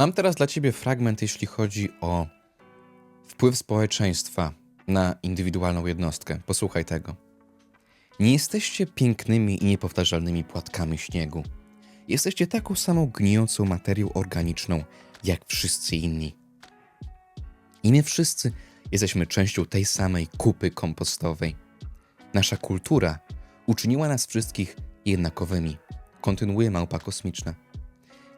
Mam teraz dla Ciebie fragment, jeśli chodzi o wpływ społeczeństwa na indywidualną jednostkę. Posłuchaj tego. Nie jesteście pięknymi i niepowtarzalnymi płatkami śniegu. Jesteście taką samą gnijącą materią organiczną, jak wszyscy inni. I my wszyscy jesteśmy częścią tej samej kupy kompostowej. Nasza kultura uczyniła nas wszystkich jednakowymi. Kontynuuje małpa kosmiczna.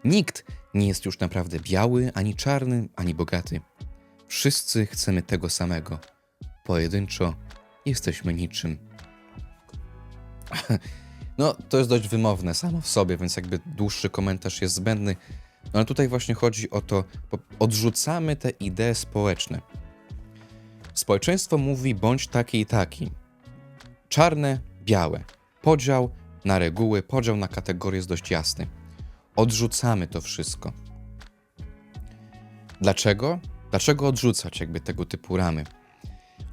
Nikt nie jest już naprawdę biały, ani czarny, ani bogaty. Wszyscy chcemy tego samego. Pojedynczo jesteśmy niczym. No, to jest dość wymowne samo w sobie, więc jakby dłuższy komentarz jest zbędny. No ale tutaj właśnie chodzi o to, odrzucamy te idee społeczne. Społeczeństwo mówi bądź taki i taki. Czarne, białe. Podział na reguły, podział na kategorie jest dość jasny. Odrzucamy to wszystko. Dlaczego? Dlaczego odrzucać jakby tego typu ramy?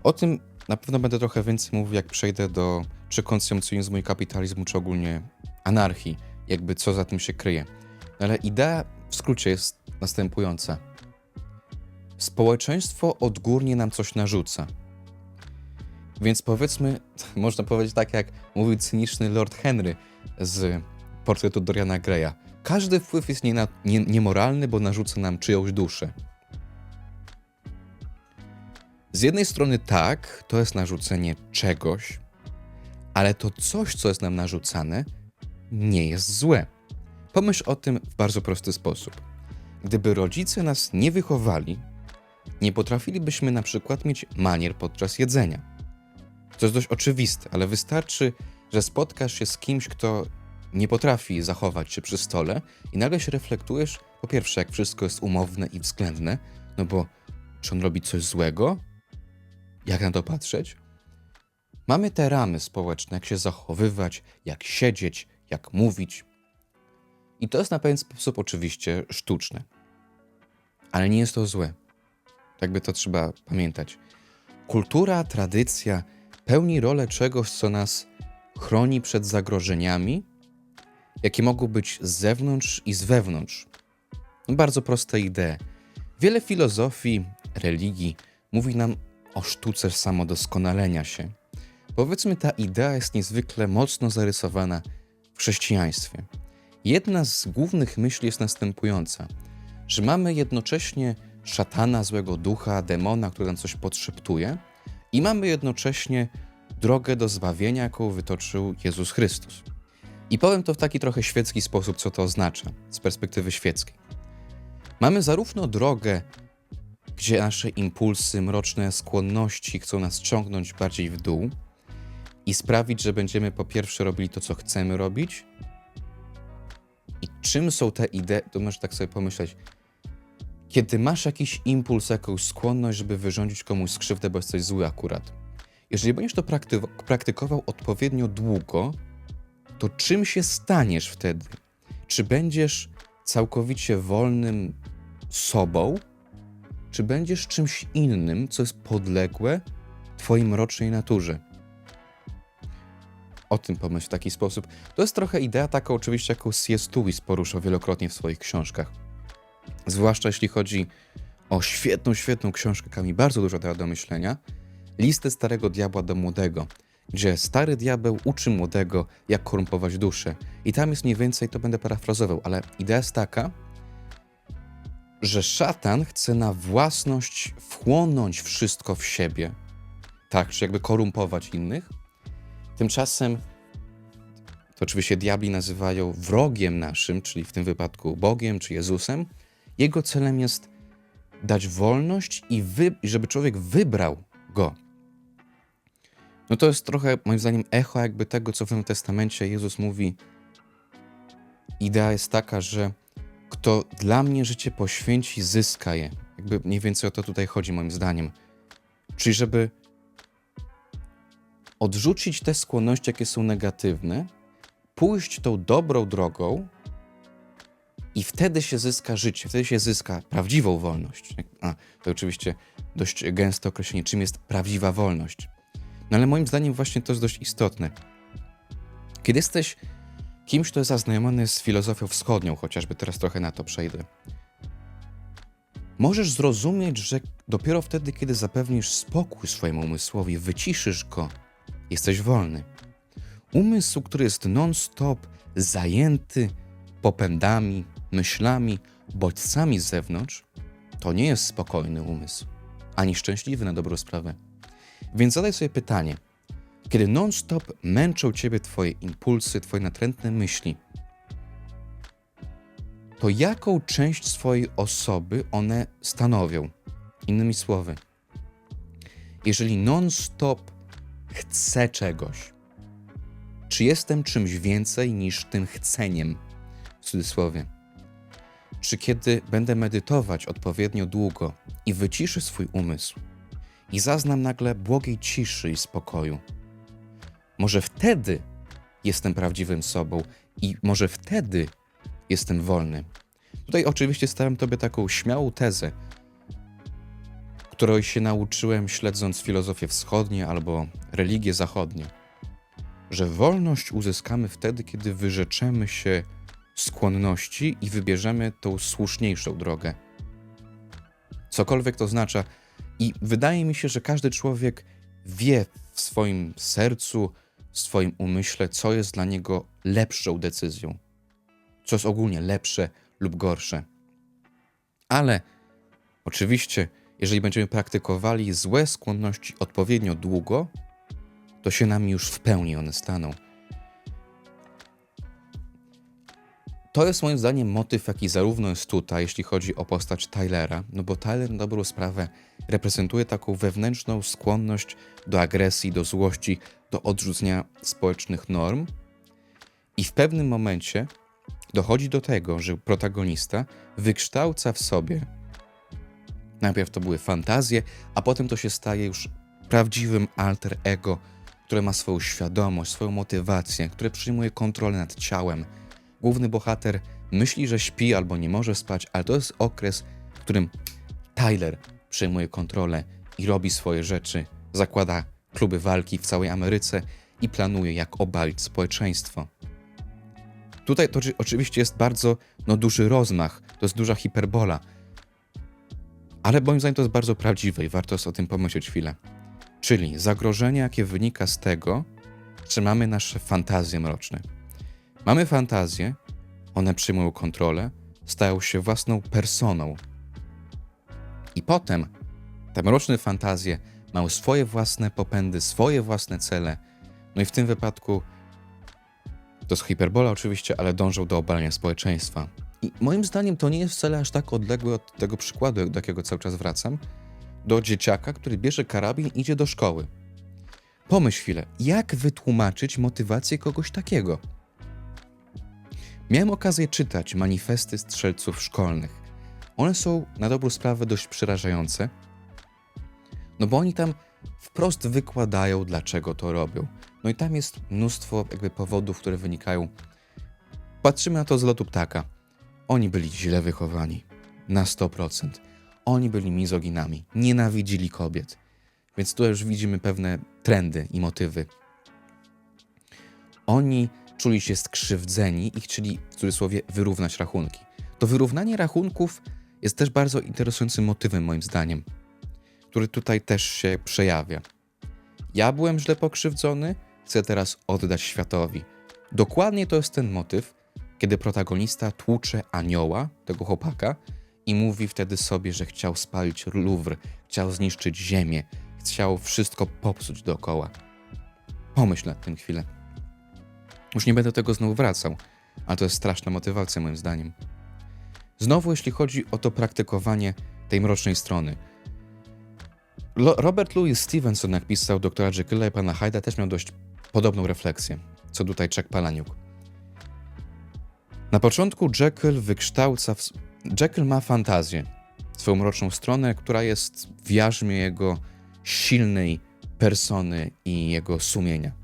O tym na pewno będę trochę więcej mówił, jak przejdę do czy konsumpcjonizmu i kapitalizmu, czy ogólnie anarchii, jakby co za tym się kryje. No Ale idea w skrócie jest następująca. Społeczeństwo odgórnie nam coś narzuca. Więc powiedzmy, można powiedzieć tak, jak mówił cyniczny Lord Henry z portretu Doriana Greya. Każdy wpływ jest nie, niemoralny, bo narzuca nam czyjąś duszę. Z jednej strony tak, to jest narzucenie czegoś, ale to coś, co jest nam narzucane, nie jest złe. Pomyśl o tym w bardzo prosty sposób. Gdyby rodzice nas nie wychowali, nie potrafilibyśmy na przykład mieć manier podczas jedzenia. To jest dość oczywiste, ale wystarczy, że spotkasz się z kimś, kto nie potrafi zachować się przy stole i nagle się reflektujesz, po pierwsze, jak wszystko jest umowne i względne, no bo czy on robi coś złego? Jak na to patrzeć? Mamy te ramy społeczne, jak się zachowywać, jak siedzieć, jak mówić. I to jest na pewien sposób oczywiście sztuczne. Ale nie jest to złe. Jakby to trzeba pamiętać. Kultura, tradycja pełni rolę czegoś, co nas chroni przed zagrożeniami, jakie mogą być z zewnątrz i z wewnątrz. No, Bardzo proste idee. Wiele filozofii, religii mówi nam o sztuce samodoskonalenia się. Powiedzmy, ta idea jest niezwykle mocno zarysowana w chrześcijaństwie. Jedna z głównych myśli jest następująca, że mamy jednocześnie szatana, złego ducha, demona, który nam coś podszeptuje, i mamy jednocześnie drogę do zbawienia, jaką wytoczył Jezus Chrystus. I powiem to w taki trochę świecki sposób, co to oznacza z perspektywy świeckiej. Mamy zarówno drogę, gdzie nasze impulsy, mroczne skłonności chcą nas ciągnąć bardziej w dół i sprawić, że będziemy po pierwsze robili to, co chcemy robić. I czym są te idee, to możesz tak sobie pomyśleć, kiedy masz jakiś impuls, jakąś skłonność, żeby wyrządzić komuś skrzywdę, bo jest coś zły akurat. Jeżeli będziesz to prakty- praktykował odpowiednio długo, to czym się staniesz wtedy? Czy będziesz całkowicie wolnym sobą, czy będziesz czymś innym, co jest podległe Twojej mrocznej naturze? O tym pomyśl w taki sposób. To jest trochę idea taka oczywiście, jaką C.S. Lewis poruszał wielokrotnie w swoich książkach. Zwłaszcza jeśli chodzi o świetną, świetną książkę, jaka mi bardzo dużo dała do myślenia. Listę starego diabła do młodego, gdzie stary diabeł uczy młodego, jak korumpować duszę. I tam jest mniej więcej, to będę parafrazował, ale idea jest taka, że szatan chce na własność wchłonąć wszystko w siebie, tak, czy jakby korumpować innych. Tymczasem to oczywiście diabli nazywają wrogiem naszym, czyli w tym wypadku Bogiem czy Jezusem. Jego celem jest dać wolność i żeby człowiek wybrał go. No to jest trochę, moim zdaniem, echo jakby tego, co w Nowym Testamencie Jezus mówi. Idea jest taka, że kto dla mnie życie poświęci, zyska je. Jakby mniej więcej o to tutaj chodzi, moim zdaniem. Czyli żeby odrzucić te skłonności, jakie są negatywne, pójść tą dobrą drogą i wtedy się zyska życie, wtedy się zyska prawdziwą wolność. A, to oczywiście dość gęste określenie, czym jest prawdziwa wolność. No ale moim zdaniem właśnie to jest dość istotne. Kiedy jesteś kimś, kto jest zaznajomiony z filozofią wschodnią, chociażby teraz trochę na to przejdę, Możesz zrozumieć, że dopiero wtedy, kiedy zapewnisz spokój swojemu umysłowi, wyciszysz go, jesteś wolny. Umysł, który jest non-stop zajęty popędami, myślami, bodźcami z zewnątrz, to nie jest spokojny umysł, ani szczęśliwy na dobrą sprawę. Więc zadaj sobie pytanie, kiedy non-stop męczą ciebie twoje impulsy, twoje natrętne myśli, to jaką część swojej osoby one stanowią? Innymi słowy, jeżeli non-stop chcę czegoś, czy jestem czymś więcej niż tym chceniem? W cudzysłowie. Czy kiedy będę medytować odpowiednio długo i wyciszę swój umysł i zaznam nagle błogiej ciszy i spokoju, może wtedy jestem prawdziwym sobą i może wtedy jestem wolny. Tutaj oczywiście stawiam Tobie taką śmiałą tezę, której się nauczyłem śledząc filozofię wschodnie albo religie zachodnie, że wolność uzyskamy wtedy, kiedy wyrzeczemy się skłonności i wybierzemy tą słuszniejszą drogę. Cokolwiek to oznacza, i wydaje mi się, że każdy człowiek wie w swoim sercu, w swoim umyśle, co jest dla niego lepszą decyzją, co jest ogólnie lepsze lub gorsze. Ale oczywiście, jeżeli będziemy praktykowali złe skłonności odpowiednio długo, to się nami już w pełni one staną. To jest moim zdaniem motyw, jaki zarówno jest tutaj, jeśli chodzi o postać Tylera, no bo Tyler na dobrą sprawę reprezentuje taką wewnętrzną skłonność do agresji, do złości, do odrzucenia społecznych norm i w pewnym momencie dochodzi do tego, że protagonista wykształca w sobie najpierw to były fantazje, a potem to się staje już prawdziwym alter ego, które ma swoją świadomość, swoją motywację, które przyjmuje kontrolę nad ciałem. Główny bohater myśli, że śpi albo nie może spać, ale to jest okres, w którym Tyler przejmuje kontrolę i robi swoje rzeczy, zakłada kluby walki w całej Ameryce i planuje, jak obalić społeczeństwo. Tutaj to oczywiście jest bardzo no, duży rozmach, to jest duża hiperbola, ale moim zdaniem to jest bardzo prawdziwe i warto sobie o tym pomyśleć chwilę. Czyli zagrożenie, jakie wynika z tego, że mamy nasze fantazje mroczne. Mamy fantazje, one przyjmują kontrolę, stają się własną personą. I potem te mroczne fantazje mają swoje własne popędy, swoje własne cele. No i w tym wypadku to jest hiperbola oczywiście, ale dążą do obalenia społeczeństwa. I moim zdaniem to nie jest wcale aż tak odległe od tego przykładu, do jakiego cały czas wracam, do dzieciaka, który bierze karabin i idzie do szkoły. Pomyśl chwilę, jak wytłumaczyć motywację kogoś takiego? Miałem okazję czytać manifesty strzelców szkolnych. One są na dobrą sprawę dość przerażające, no bo oni tam wprost wykładają, dlaczego to robią. No i tam jest mnóstwo jakby powodów, które wynikają. Patrzymy na to z lotu ptaka. Oni byli źle wychowani. Na 100%. Oni byli mizoginami. Nienawidzili kobiet. Więc tu już widzimy pewne trendy i motywy. Oni czuli się skrzywdzeni i chcieli w cudzysłowie wyrównać rachunki. To wyrównanie rachunków jest też bardzo interesującym motywem, moim zdaniem, który tutaj też się przejawia. Ja byłem źle pokrzywdzony, chcę teraz oddać światowi. Dokładnie to jest ten motyw, kiedy protagonista tłucze anioła, tego chłopaka, i mówi wtedy sobie, że chciał spalić Louvre, chciał zniszczyć ziemię, chciał wszystko popsuć dookoła. Pomyśl nad tym chwilę. Już nie będę tego znowu wracał, ale to jest straszna motywacja moim zdaniem. Znowu, jeśli chodzi o to praktykowanie tej mrocznej strony. Lo Robert Louis Stevenson, jak pisał doktora Jekylla i pana Hyda, też miał dość podobną refleksję, co tutaj Chuck Palaniuk. Na początku Jekyll wykształca. W... Jekyll ma fantazję, swoją mroczną stronę, która jest w jarzmie jego silnej persony i jego sumienia.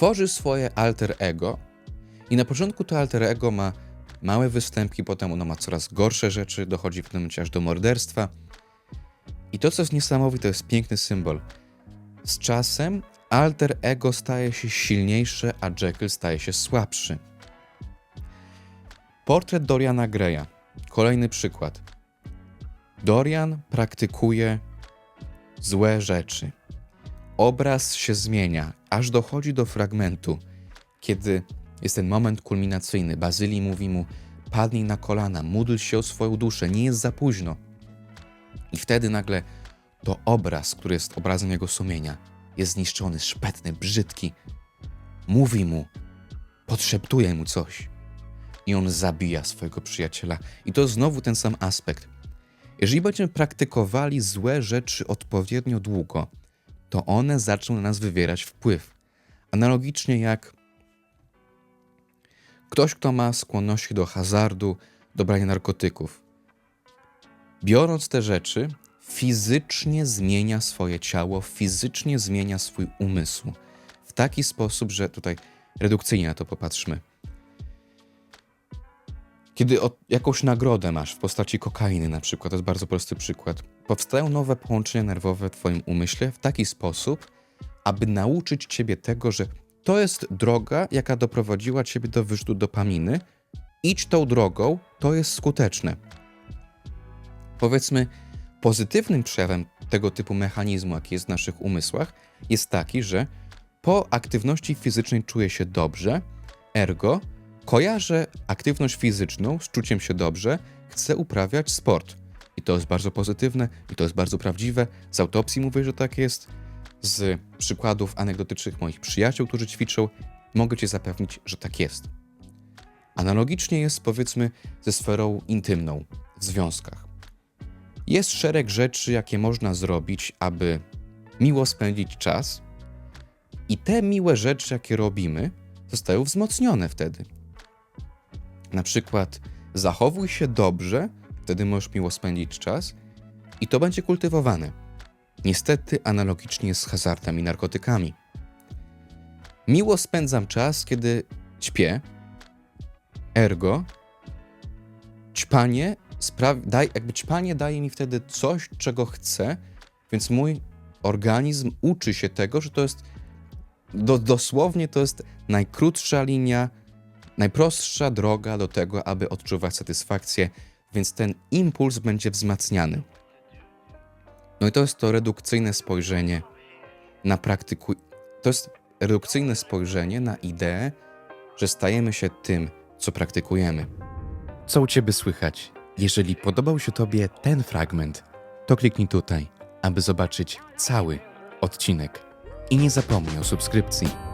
Tworzy swoje alter ego, i na początku to alter ego ma małe występki, potem ono ma coraz gorsze rzeczy, dochodzi w pewnym momencie aż do morderstwa. I to, co jest niesamowite, to jest piękny symbol. Z czasem alter ego staje się silniejsze, a Jekyll staje się słabszy. Portret Doriana Greya. Kolejny przykład. Dorian praktykuje złe rzeczy. Obraz się zmienia, aż dochodzi do fragmentu, kiedy jest ten moment kulminacyjny. Bazylii mówi mu: padnij na kolana, módl się o swoją duszę, nie jest za późno. I wtedy nagle to obraz, który jest obrazem jego sumienia, jest zniszczony, szpetny, brzydki. Mówi mu, podszeptuje mu coś. I on zabija swojego przyjaciela. I to znowu ten sam aspekt. Jeżeli będziemy praktykowali złe rzeczy odpowiednio długo, to one zaczną na nas wywierać wpływ. Analogicznie jak ktoś, kto ma skłonności do hazardu, do brania narkotyków. Biorąc te rzeczy, fizycznie zmienia swoje ciało, fizycznie zmienia swój umysł. W taki sposób, że tutaj redukcyjnie na to popatrzmy. Kiedy o, jakąś nagrodę masz w postaci kokainy, na przykład, to jest bardzo prosty przykład, powstają nowe połączenia nerwowe w Twoim umyśle w taki sposób, aby nauczyć Ciebie tego, że to jest droga, jaka doprowadziła Ciebie do wyrzutu dopaminy. Idź tą drogą, to jest skuteczne. Powiedzmy, pozytywnym przejawem tego typu mechanizmu, jaki jest w naszych umysłach, jest taki, że po aktywności fizycznej czuję się dobrze, ergo kojarzę aktywność fizyczną z czuciem się dobrze, chcę uprawiać sport. I to jest bardzo pozytywne, i to jest bardzo prawdziwe. Z autopsji mówię, że tak jest. Z przykładów anegdotycznych moich przyjaciół, którzy ćwiczą, mogę Ci zapewnić, że tak jest. Analogicznie jest powiedzmy ze sferą intymną w związkach. Jest szereg rzeczy, jakie można zrobić, aby miło spędzić czas, i te miłe rzeczy, jakie robimy, zostają wzmocnione wtedy. Na przykład zachowuj się dobrze, wtedy możesz miło spędzić czas i to będzie kultywowane. Niestety analogicznie z hazardem i narkotykami. Miło spędzam czas, kiedy ćpię, ergo ćpanie, daj, jakby ćpanie daje mi wtedy coś, czego chcę, więc mój organizm uczy się tego, że to jest do, dosłownie to jest najkrótsza linia, najprostsza droga do tego, aby odczuwać satysfakcję, więc ten impuls będzie wzmacniany. No i to jest to redukcyjne spojrzenie na praktyku. To jest redukcyjne spojrzenie na ideę, że stajemy się tym, co praktykujemy. Co u Ciebie słychać? Jeżeli podobał się Tobie ten fragment, to kliknij tutaj, aby zobaczyć cały odcinek. I nie zapomnij o subskrypcji.